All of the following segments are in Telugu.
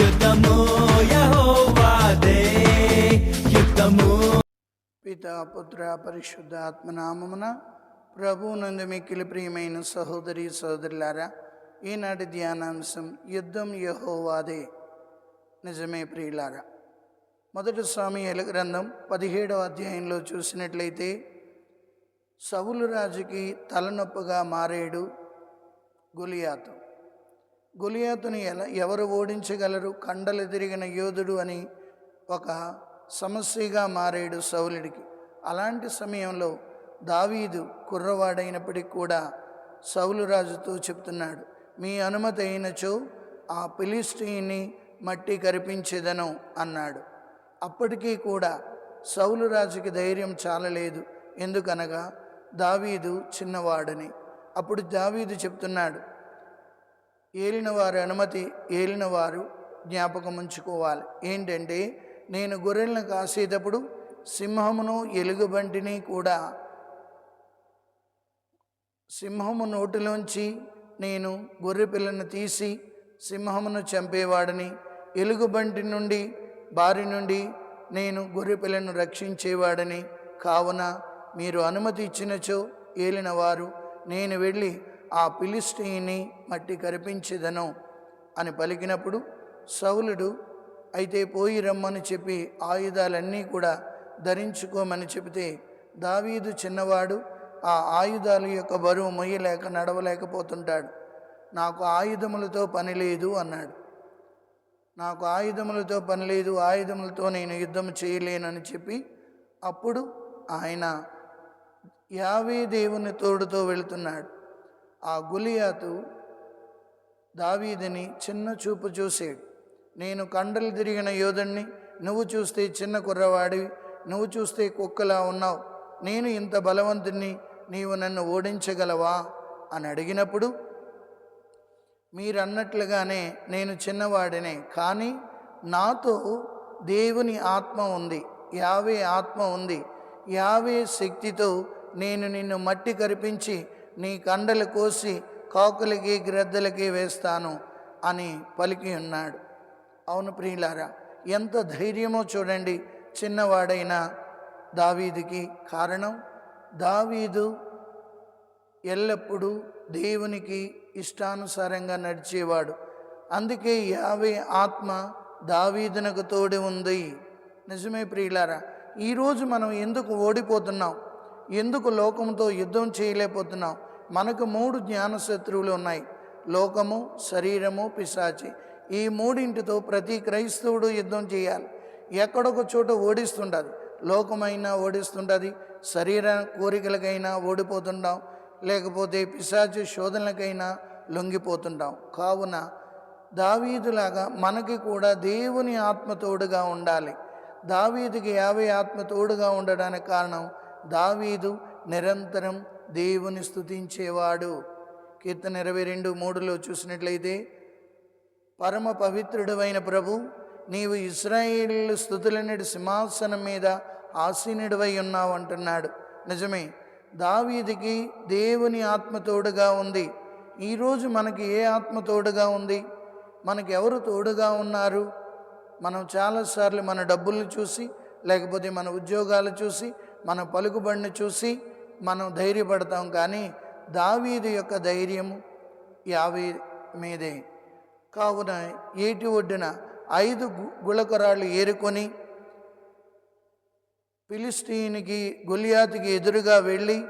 యుద్ధము యహోవాదే యుద్ధము. పిత పుత్ర పరిశుద్ధ ఆత్మనామమున ప్రభువునందు మిక్కిలి ప్రియమైన సహోదరి సహోదరులారా ఈనాటి ధ్యానాంశం యుద్ధం యహోవాదే నిజమే ప్రియులారా మొదటి స్వామి గ్రంథం పదిహేడవ అధ్యాయంలో చూసినట్లయితే సవులు రాజుకి తలనొప్పుగా మారేడు గులియాతు. గులియాతుని ఎలా ఎవరు ఓడించగలరు? కండలు తిరిగిన యోధుడు అని ఒక సమస్యగా మారాడు సౌలుడికి. అలాంటి సమయంలో దావీదు కుర్రవాడైనప్పటికీ కూడా సౌలు రాజుతో చెప్తున్నాడు మీ అనుమతి అయినచో ఆ పిలిస్టీని మట్టి కరిపించేదను అన్నాడు. అప్పటికీ కూడా సౌలు రాజుకి ధైర్యం చాలలేదు. ఎందుకనగా దావీదు చిన్నవాడని. అప్పుడు దావీదు చెప్తున్నాడు ఏలినవారి అనుమతి ఏలినవారు జ్ఞాపకం ఉంచుకోవాలి ఏంటంటే నేను గొర్రెలను కాసేటప్పుడు సింహమును ఎలుగుబంటిని కూడా సింహము నోటిలోంచి నేను గొర్రె పిల్లను తీసి సింహమును చంపేవాడని. ఎలుగుబంటి నుండి బారి నుండి నేను గొర్రె పిల్లను రక్షించేవాడని. కావున మీరు అనుమతి ఇచ్చినచో ఏలినవారు నేను వెళ్ళి ఆ పిలిస్టీని మట్టి కరిపించదను అని పలికినప్పుడు సౌలుడు అయితే పోయి రమ్మని చెప్పి ఆయుధాలన్నీ కూడా ధరించుకోమని చెబితే దావీదు చిన్నవాడు ఆ ఆయుధాల యొక్క బరువు మొయ్యలేక నడవలేకపోతుంటాడు. నాకు ఆయుధములతో పని లేదు అన్నాడు. నాకు ఆయుధములతో పని లేదు ఆయుధములతో నేను యుద్ధం చేయలేనని చెప్పి అప్పుడు ఆయన యావే దేవుని తోడుతో వెళుతున్నాడు. ఆ గులియాతు దావీదిని చిన్న చూపు చూసాడు నేను కండలు తిరిగిన యోధుణ్ణి నువ్వు చూస్తే చిన్న కుర్రవాడివి నువ్వు చూస్తే కుక్కలా ఉన్నావు. నేను ఇంత బలవంతుణ్ణి నీవు నన్ను ఓడించగలవా? అని అడిగినప్పుడు మీరన్నట్లుగానే నేను చిన్నవాడినే కానీ నాతో దేవుని ఆత్మ ఉంది యావే ఆత్మ ఉంది. యావే శక్తితో నేను నిన్ను మట్టి కరిపించి నీ కండలు కోసి కాకులకి గ్రద్దలకి వేస్తాను అని పలికి ఉన్నాడు. అవును ప్రియులారా ఎంత ధైర్యమో చూడండి. చిన్నవాడైన దావీదుకి కారణం దావీదు ఎల్లప్పుడూ దేవునికి ఇష్టానుసారంగా నడిచేవాడు. అందుకే యావే ఆత్మ దావీదునకు తోడి ఉంది. నిజమే ప్రియులారా ఈరోజు మనం ఎందుకు ఓడిపోతున్నాం? ఎందుకు లోకంతో యుద్ధం చేయలేకపోతున్నాం మనకు మూడు జ్ఞాన శత్రువులు ఉన్నాయి. లోకము శరీరము పిశాచి. ఈ మూడింటితో ప్రతి క్రైస్తవుడు యుద్ధం చేయాలి. ఎక్కడొక చోట ఓడిస్తుండదు. లోకమైనా ఓడిస్తుంటుంది శరీర కోరికలకైనా ఓడిపోతుంటాం. లేకపోతే పిశాచి శోధనలకైనా లొంగిపోతుంటాం. కావున దావీదులాగా మనకి కూడా దేవుని ఆత్మ తోడుగా ఉండాలి. దావీదుకి యాభై ఆత్మ తోడుగా ఉండడానికి కారణం దావీదు నిరంతరం దేవుని స్థుతించేవాడు కీర్తన ఇరవై రెండు మూడులో చూసినట్లయితే పరమ పవిత్రుడవైన ప్రభు నీవు ఇస్రాయేల్ స్థుతులనేటి సింహాసనం మీద ఆసీనుడివై ఉన్నావు అంటున్నాడు. నిజమే దావీదికి దేవుని ఆత్మ తోడుగా ఉంది. ఈరోజు మనకి ఏ ఆత్మ తోడుగా ఉంది? మనకి ఎవరు తోడుగా ఉన్నారు? మనం చాలాసార్లు మన డబ్బుల్ని చూసి లేకపోతే మన ఉద్యోగాలు చూసి మన పలుకుబడిని చూసి మనం ధైర్యపడతాం. కానీ దావీదు యొక్క ధైర్యము యాభై మీదే. కావున ఏటి ఒడ్డున ఐదు గు- గుళకరాళ్ళు ఏరుకొని ఫిలిస్తీనికి గొలియాతుకి ఎదురుగా వెళ్ళి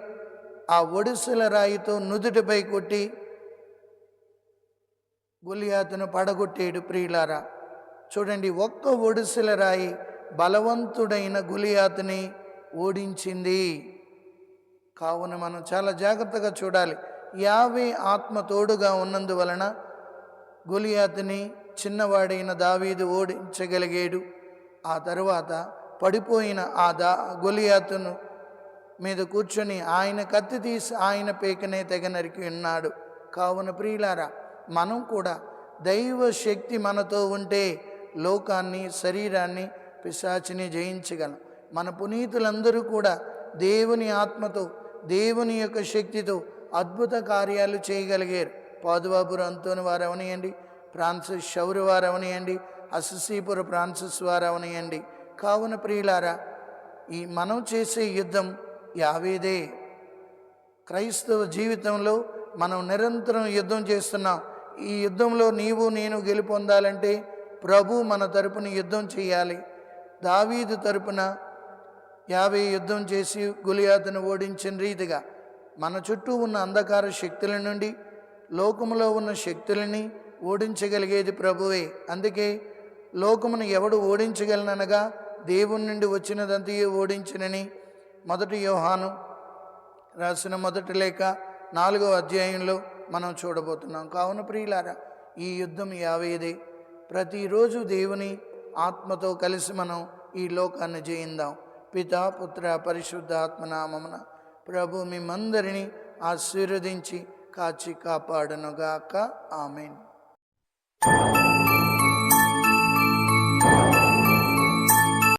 ఆ ఒడిసెల రాయితో నుదుటిపై కొట్టి గొలియాతును పడగొట్టేడు ప్రియులారా. చూడండి ఒక్క ఒడిసెల రాయి బలవంతుడైన గులియాతుని ఓడించింది. కావున మనం చాలా జాగ్రత్తగా చూడాలి. యావే ఆత్మ తోడుగా ఉన్నందువలన గొలియాతుని చిన్నవాడైన దావీదు ఓడించగలిగాడు. ఆ తరువాత పడిపోయిన ఆ దా గొలియాతును మీద కూర్చొని ఆయన కత్తి తీసి ఆయన పేకనే తెగ నరికి ఉన్నాడు. కావున ప్రియులారా మనం కూడా దైవ శక్తి మనతో ఉంటే లోకాన్ని శరీరాన్ని పిశాచిని జయించగలం. మన పునీతులందరూ కూడా దేవుని ఆత్మతో దేవుని యొక్క శక్తితో అద్భుత కార్యాలు చేయగలిగారు. పాదుబాబురు అంతోని వారు అవనియండి ఫ్రాన్సిస్ షౌరు వారు అవనియండి అససీపుర ఫ్రాన్సిస్ వారు అవనియండి కావున ప్రియులారా ఈ మనం చేసే యుద్ధం యావేదే. క్రైస్తవ జీవితంలో మనం నిరంతరం యుద్ధం చేస్తున్నాం. ఈ యుద్ధంలో నీవు నేను గెలుపొందాలంటే ప్రభు మన తరపున యుద్ధం చేయాలి. దావీదు తరపున యాభై యుద్ధం చేసి గులియాతును ఓడించిన రీతిగా మన చుట్టూ ఉన్న అంధకార శక్తుల నుండి లోకములో ఉన్న శక్తులని ఓడించగలిగేది ప్రభువే. అందుకే లోకమును ఎవడు ఓడించగలననగా దేవుని నుండి వచ్చినదంతయే ఓడించినని మొదటి యోహాను రాసిన మొదటి లేఖ నాలుగో అధ్యాయంలో మనం చూడబోతున్నాం. కావున ప్రియులారా ఈ యుద్ధం యావేదే. ప్రతిరోజు దేవుని ఆత్మతో కలిసి మనం ఈ లోకాన్ని జయిందాం. పితా పుత్ర పరిశుద్ధాత్మనామమున ప్రభు మిమ్మందరినీ ఆశీర్వదించి కాచి కాపాడనుగాక. ఆమెన్.